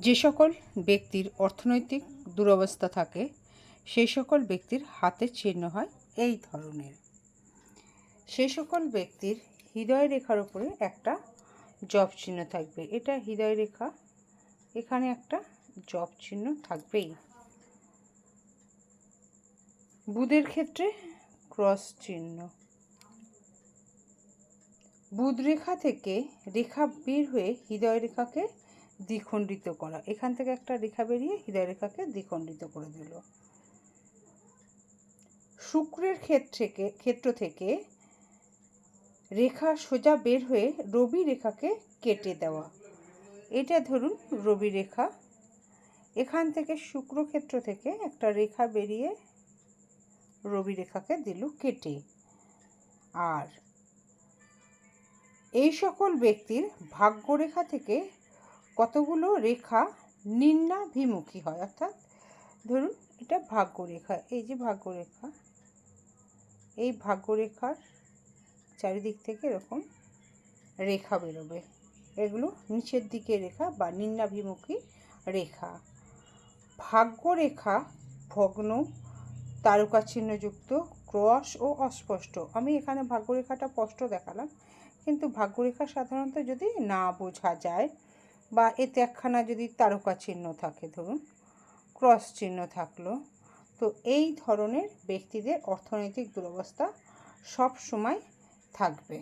যে সকল ব্যক্তির অর্থনৈতিক দুরবস্থা থাকে সেই সকল ব্যক্তির হাতের চিহ্ন হয় এই ধরনের। সেই সকল ব্যক্তির হৃদয় রেখার উপরে একটা জব চিহ্ন থাকবে। এটা হৃদয় রেখা, এখানে একটা জব চিহ্ন থাকবেই। বুধের ক্ষেত্রে ক্রস চিহ্ন। বুধ রেখা থেকে রেখা বের হয়ে হৃদয় রেখাকে দ্বিখণ্ডিত করা। এখান থেকে একটা রেখা বেরিয়ে হৃদয় রেখাকে দ্বিখণ্ডিত করে দিল। শুক্রের ক্ষেত্রে ক্ষেত্র থেকে রেখা সোজা বের হয়ে রবি রেখাকে কেটে দেওয়া। এটা ধরুন রবি রেখা। এখান থেকে শুক্র ক্ষেত্র থেকে একটা রেখা বেরিয়ে রবি রেখাকে দিল কেটে। আর এই সকল ব্যক্তির ভাগ্যরেখা থেকে কতগুলো রেখা নিম্নাভিমুখী হয়? অর্থাৎ ধরুন এটা ভাগ্যরেখা, এই যে ভাগ্যরেখা, এই ভাগ্যরেখার চারিদিক থেকে এরকম রেখা বেরোবে। এগুলো নিচের দিকে রেখা বা নিম্নাভিমুখী রেখা। ভাগ্যরেখা ভগ্ন তারকা চিহ্নযুক্ত ক্রস ও অস্পষ্ট। আমি এখানে ভাগ্যরেখাটা স্পষ্ট দেখালাম, কিন্তু ভাগ্যরেখা সাধারণত যদি না বোঝা যায় বা এতে একখানা যদি তারকা চিহ্ন থাকে, ধরুন, ক্রস চিহ্ন থাকল, তো এই ধরনের ব্যক্তিদের অর্থনৈতিক দুরবস্থা সব সময় থাকবে।